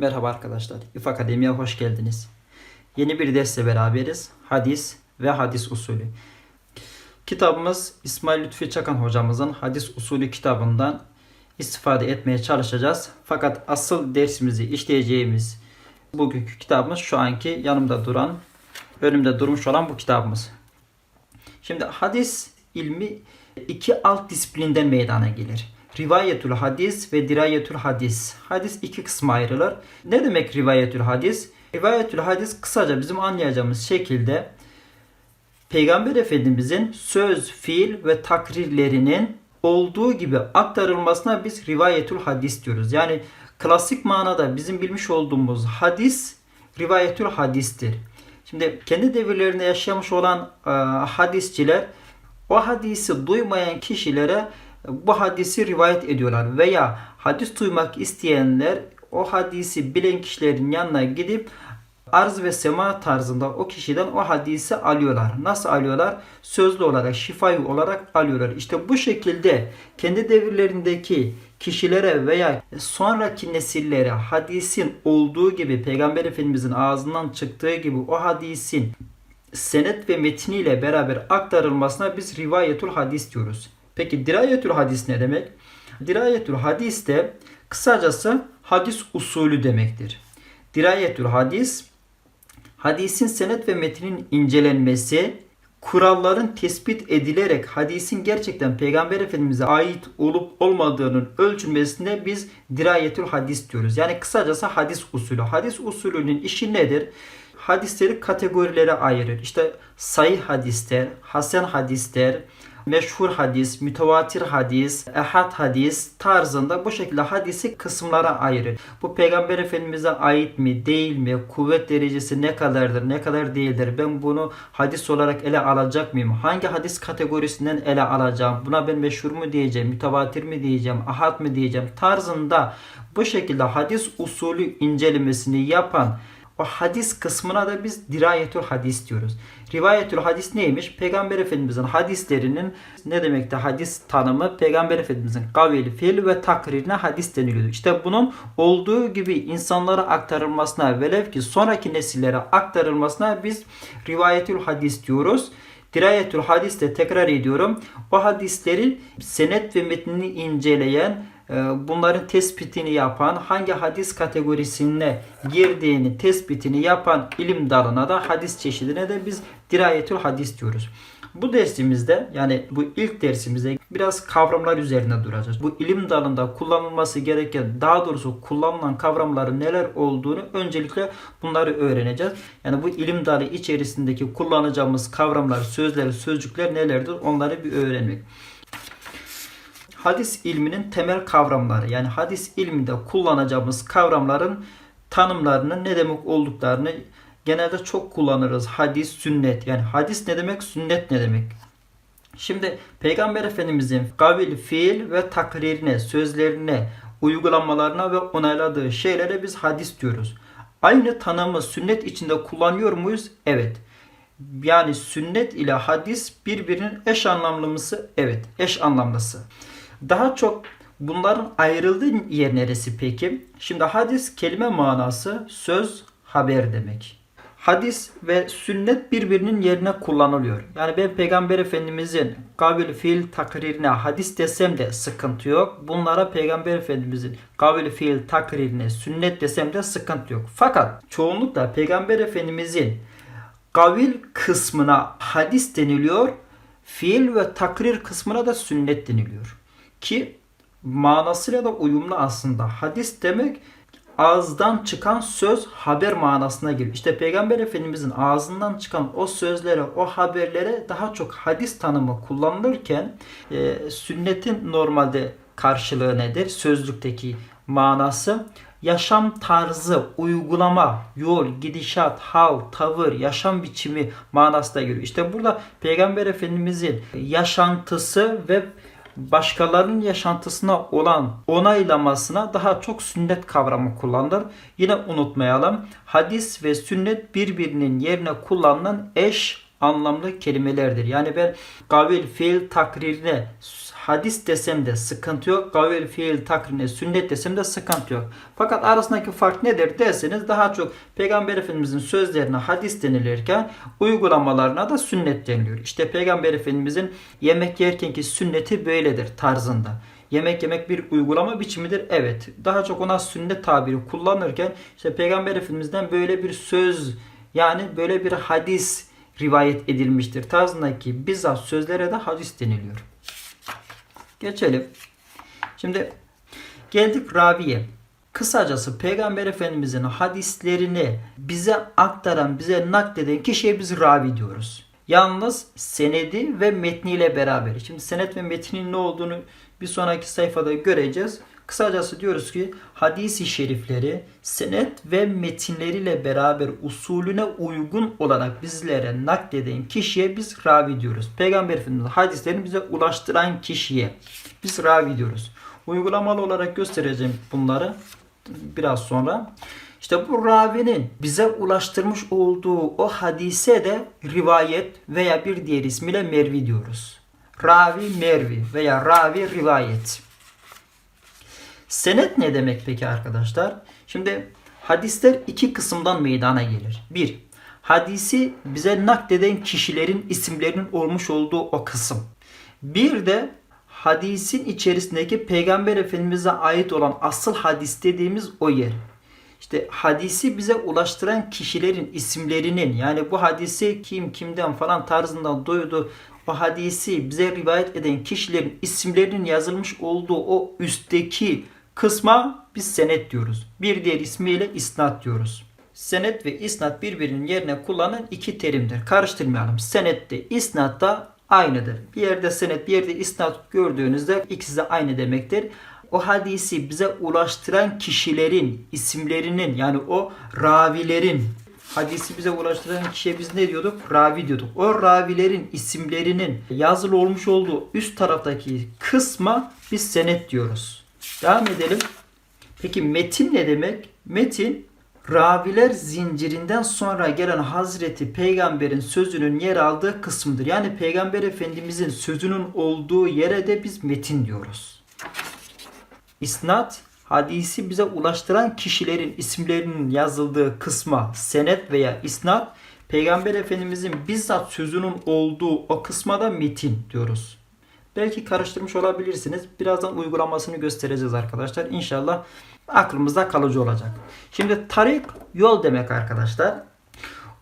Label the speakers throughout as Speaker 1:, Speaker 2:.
Speaker 1: Merhaba arkadaşlar. İF Akademi'ye hoş geldiniz. Yeni bir dersle beraberiz. Hadis ve hadis usulü. Kitabımız İsmail Lütfi Çakan hocamızın hadis usulü kitabından istifade etmeye çalışacağız. Fakat asıl dersimizi işleyeceğimiz bugünkü kitabımız şu anki yanımda duran, önümde durmuş olan bu kitabımız. Şimdi hadis ilmi iki alt disiplinden meydana gelir. Rivayetül hadis ve dirayetül hadis. Hadis iki kısma ayrılır. Ne demek rivayetül hadis? Rivayetül hadis kısaca bizim anlayacağımız şekilde Peygamber Efendimizin söz, fiil ve takrirlerinin olduğu gibi aktarılmasına biz rivayetül hadis diyoruz. Yani klasik manada bizim bilmiş olduğumuz hadis rivayetül hadistir. Şimdi kendi devirlerinde yaşamış olan e, hadisçiler o hadisi duymayan kişilere bu hadisi rivayet ediyorlar veya hadis duymak isteyenler o hadisi bilen kişilerin yanına gidip arz ve sema tarzında o kişiden o hadisi alıyorlar. Nasıl alıyorlar? Sözlü olarak, şifayı olarak alıyorlar. İşte bu şekilde kendi devirlerindeki kişilere veya sonraki nesillere hadisin olduğu gibi Peygamber Efendimizin ağzından çıktığı gibi o hadisin senet ve metniyle beraber aktarılmasına biz rivayetül hadis diyoruz. Peki dirayetül hadis ne demek? Dirayetül hadis de kısacası hadis usulü demektir. Dirayetül hadis hadisin senet ve metnin incelenmesi, kuralların tespit edilerek hadisin gerçekten Peygamber Efendimiz'e ait olup olmadığının ölçülmesine biz dirayetül hadis diyoruz. Yani kısacası hadis usulü. Hadis usulünün işi nedir? Hadisleri kategorilere ayırır. İşte sayı hadisler, hasen hadisler, meşhur hadis, mütevatir hadis, ehad hadis tarzında bu şekilde hadisi kısımlara ayırır. Bu Peygamber Efendimiz'e ait mi, değil mi, kuvvet derecesi ne kadardır, ne kadar değildir, ben bunu hadis olarak ele alacak mıyım, hangi hadis kategorisinden ele alacağım, buna ben meşhur mu diyeceğim, mütevatir mi diyeceğim, ahad mı diyeceğim tarzında bu şekilde hadis usulü incelemesini yapan o hadis kısmına da biz dirayetül hadis diyoruz. Rivayetül hadis neymiş? Peygamber Efendimizin hadislerinin ne demekti hadis tanımı? Peygamber Efendimizin kavli, fiil ve takririne hadis deniliyordu. İşte bunun olduğu gibi insanlara aktarılmasına velev ki sonraki nesillere aktarılmasına biz rivayetül hadis diyoruz. Dirayetül hadis de tekrar ediyorum. O hadislerin senet ve metnini inceleyen bunların tespitini yapan, hangi hadis kategorisine girdiğini tespitini yapan ilim dalına da hadis çeşidine de biz dirayetül hadis diyoruz. Bu dersimizde yani bu ilk dersimizde biraz kavramlar üzerine duracağız. Bu ilim dalında kullanılması gereken daha doğrusu kullanılan kavramların neler olduğunu öncelikle bunları öğreneceğiz. Yani bu ilim dalı içerisindeki kullanacağımız kavramlar, sözler, sözcükler nelerdir onları bir öğrenmek hadis ilminin temel kavramları yani hadis ilminde kullanacağımız kavramların tanımlarının ne demek olduklarını genelde çok kullanırız. Hadis, sünnet. Yani hadis ne demek, sünnet ne demek? Şimdi Peygamber Efendimizin kavil, fiil ve takririne, sözlerine, uygulamalarına ve onayladığı şeylere biz hadis diyoruz. Aynı tanımı sünnet içinde kullanıyor muyuz? Evet. Yani sünnet ile hadis birbirinin eş anlamlısı. Evet, eş anlamlısı. Daha çok bunların ayrıldığı yer neresi peki? Şimdi hadis kelime manası söz, haber demek. Hadis ve sünnet birbirinin yerine kullanılıyor. Yani ben Peygamber Efendimizin kavil fiil takririne hadis desem de sıkıntı yok. Bunlara Peygamber Efendimizin kavil fiil takririne sünnet desem de sıkıntı yok. Fakat çoğunlukla Peygamber Efendimizin kavil kısmına hadis deniliyor. Fiil ve takrir kısmına da sünnet deniliyor. Ki manasıyla da uyumlu aslında. Hadis demek ağızdan çıkan söz haber manasına geliyor. İşte Peygamber Efendimizin ağzından çıkan o sözlere, o haberlere daha çok hadis tanımı kullanılırken e, sünnetin normalde karşılığı nedir? Sözlükteki manası yaşam tarzı, uygulama, yol, gidişat, hal, tavır, yaşam biçimi manasına geliyor. İşte burada Peygamber Efendimizin yaşantısı ve başkalarının yaşantısına olan onaylamasına daha çok sünnet kavramı kullanılır. Yine unutmayalım. Hadis ve sünnet birbirinin yerine kullanılan eş anlamlı kelimelerdir. Yani ben kavil, fiil takririne hadis desem de sıkıntı yok. Kavil fiil takrine sünnet desem de sıkıntı yok. Fakat arasındaki fark nedir derseniz daha çok Peygamber Efendimizin sözlerine hadis denilirken uygulamalarına da sünnet deniliyor. İşte Peygamber Efendimizin yemek yerkenki sünneti böyledir tarzında. Yemek yemek bir uygulama biçimidir. Evet. Daha çok ona sünnet tabiri kullanırken işte Peygamber Efendimiz'den böyle bir söz yani böyle bir hadis rivayet edilmiştir tarzındaki bizzat sözlere de hadis deniliyor. Geçelim. Şimdi geldik raviye. Kısacası Peygamber Efendimizin hadislerini bize aktaran, bize nakleden kişiye biz ravi diyoruz. Yalnız senedi ve metniyle beraber. Şimdi senet ve metnin ne olduğunu bir sonraki sayfada göreceğiz. Kısacası diyoruz ki hadisi şerifleri senet ve metinleriyle beraber usulüne uygun olarak bizlere nakleden kişiye biz ravi diyoruz. Peygamber Efendimiz hadislerini bize ulaştıran kişiye biz ravi diyoruz. Uygulamalı olarak göstereceğim bunları biraz sonra. İşte bu ravinin bize ulaştırmış olduğu o hadise de rivayet veya bir diğer ismiyle mervi diyoruz. Ravi mervi veya ravi rivayet. Senet ne demek peki arkadaşlar? Şimdi hadisler iki kısımdan meydana gelir. Bir, hadisi bize nakleden kişilerin isimlerinin olmuş olduğu o kısım. Bir de hadisin içerisindeki Peygamber Efendimiz'e ait olan asıl hadis dediğimiz o yer. İşte hadisi bize ulaştıran kişilerin isimlerinin yani bu hadisi kim kimden falan tarzından duydu o hadisi bize rivayet eden kişilerin isimlerinin yazılmış olduğu o üstteki kısma biz senet diyoruz. Bir diğer ismiyle isnat diyoruz. Senet ve isnat birbirinin yerine kullanılan iki terimdir. Karıştırmayalım. Senet de isnat da aynıdır. Bir yerde senet bir yerde isnat gördüğünüzde ikisi de aynı demektir. O hadisi bize ulaştıran kişilerin isimlerinin yani o ravilerin hadisi bize ulaştıran kişiye biz ne diyorduk? Ravi diyorduk. O ravilerin isimlerinin yazılı olmuş olduğu üst taraftaki kısma biz senet diyoruz. Devam edelim. Peki metin ne demek? Metin raviler zincirinden sonra gelen Hazreti Peygamber'in sözünün yer aldığı kısımdır. Yani Peygamber Efendimizin sözünün olduğu yere de biz metin diyoruz. İsnat hadisi bize ulaştıran kişilerin isimlerinin yazıldığı kısma senet veya isnat Peygamber Efendimizin bizzat sözünün olduğu o kısma da metin diyoruz. Belki karıştırmış olabilirsiniz. Birazdan uygulamasını göstereceğiz arkadaşlar. İnşallah aklımızda kalıcı olacak. Şimdi tarik yol demek arkadaşlar.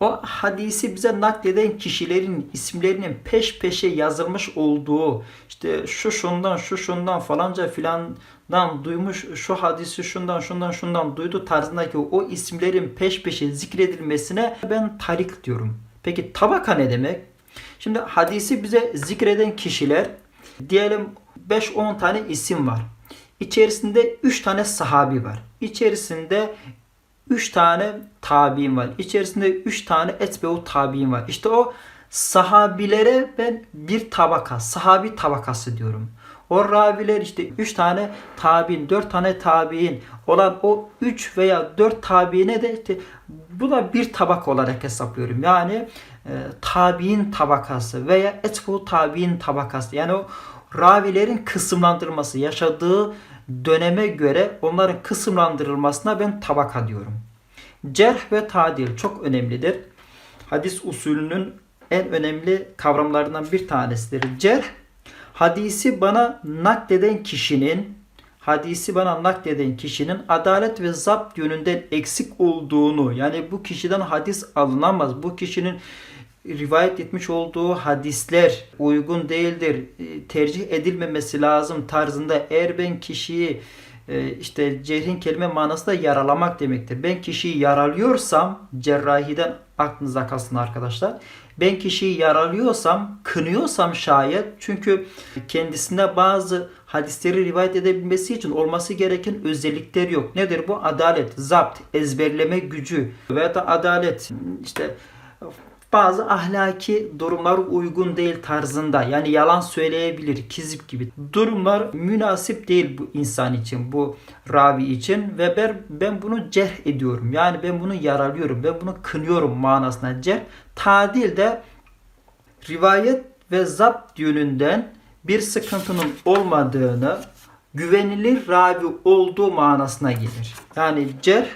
Speaker 1: O hadisi bize nakleden kişilerin isimlerinin peş peşe yazılmış olduğu işte şu şundan şu şundan falanca filandan duymuş şu hadisi şundan şundan şundan duydu tarzındaki o isimlerin peş peşe zikredilmesine ben tarik diyorum. Peki tabaka ne demek? Şimdi hadisi bize zikreden kişiler diyelim 5-10 tane isim var. İçerisinde 3 tane sahabi var. İçerisinde 3 tane tabi'in var. İçerisinde 3 tane etbeu tabi'in var. İşte o sahabilere ben bir tabaka, sahabi tabakası diyorum. O raviler işte 3 tane tabi'in, 4 tane tabi'in olan o 3 veya 4 tabi'ine de işte bu da bir tabak olarak hesaplıyorum. Yani e, tabi'in tabakası veya etbeu tabi'in tabakası. Yani o ravilerin kısımlandırılması, yaşadığı döneme göre onların kısımlandırılmasına ben tabaka diyorum. Cerh ve tadil çok önemlidir. Hadis usulünün en önemli kavramlarından bir tanesidir. Cerh, hadisi bana nakleden kişinin hadisi bana nakleden kişinin adalet ve zapt yönünden eksik olduğunu yani bu kişiden hadis alınamaz. Bu kişinin rivayet etmiş olduğu hadisler uygun değildir, e, tercih edilmemesi lazım tarzında eğer ben kişiyi e, işte cerhin kelime manası da yaralamak demektir. Ben kişiyi yaralıyorsam cerrahiden aklınıza kalsın arkadaşlar. Ben kişiyi yaralıyorsam, kınıyorsam şayet çünkü kendisinde bazı hadisleri rivayet edebilmesi için olması gereken özellikler yok. Nedir bu? Adalet, zapt, ezberleme gücü veya da adalet işte bazı ahlaki durumlar uygun değil tarzında yani yalan söyleyebilir, kizip gibi durumlar münasip değil bu insan için, bu ravi için ve ben, ben bunu cerh ediyorum. Yani ben bunu yaralıyorum, ben bunu kınıyorum manasına cerh. Tadil de rivayet ve zapt yönünden bir sıkıntının olmadığını güvenilir ravi olduğu manasına gelir. Yani cerh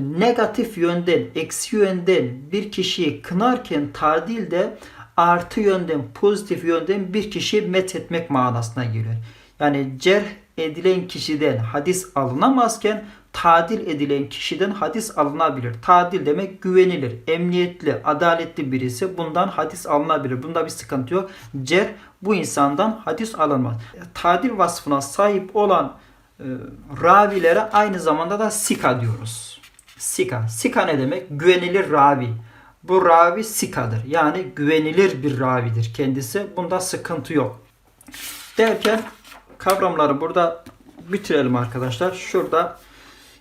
Speaker 1: negatif yönden, eksi yönden bir kişiyi kınarken tadil de artı yönden, pozitif yönden bir kişiyi met etmek manasına geliyor. Yani cerh edilen kişiden hadis alınamazken tadil edilen kişiden hadis alınabilir. Tadil demek güvenilir, emniyetli, adaletli birisi. Bundan hadis alınabilir. Bunda bir sıkıntı yok. Cerh bu insandan hadis alınmaz. Tadil vasfına sahip olan e, ravilere aynı zamanda da sika diyoruz. Sika. Sika ne demek? Güvenilir ravi. Bu ravi sikadır. Yani güvenilir bir ravidir kendisi. Bunda sıkıntı yok. Derken kavramları burada bitirelim arkadaşlar. Şurada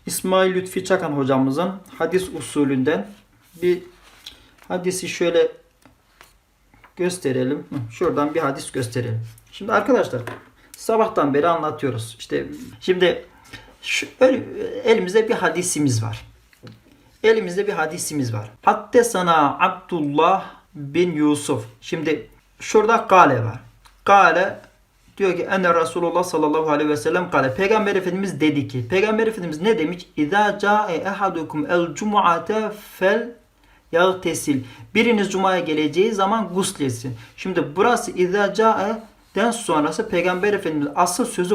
Speaker 1: İsmail Lütfi Çakan hocamızın hadis usulünden bir hadisi şöyle gösterelim. Şuradan bir hadis gösterelim. Şimdi arkadaşlar sabahtan beri anlatıyoruz. İşte şimdi şu, elimizde bir hadisimiz var. Elimizde bir hadisimiz var. Hatta sana Abdullah bin Yusuf. Şimdi şurada kale var. Kale diyor ki ene Resulullah sallallahu aleyhi ve sellem kale. Peygamber Efendimiz dedi ki. Peygamber Efendimiz ne demiş? İza ca'e ehadukum el cumu'ate fel yağtesil. Biriniz cumaya geleceği zaman gusletsin. Şimdi burası İza ca'e den sonrası Peygamber Efendimiz asıl sözü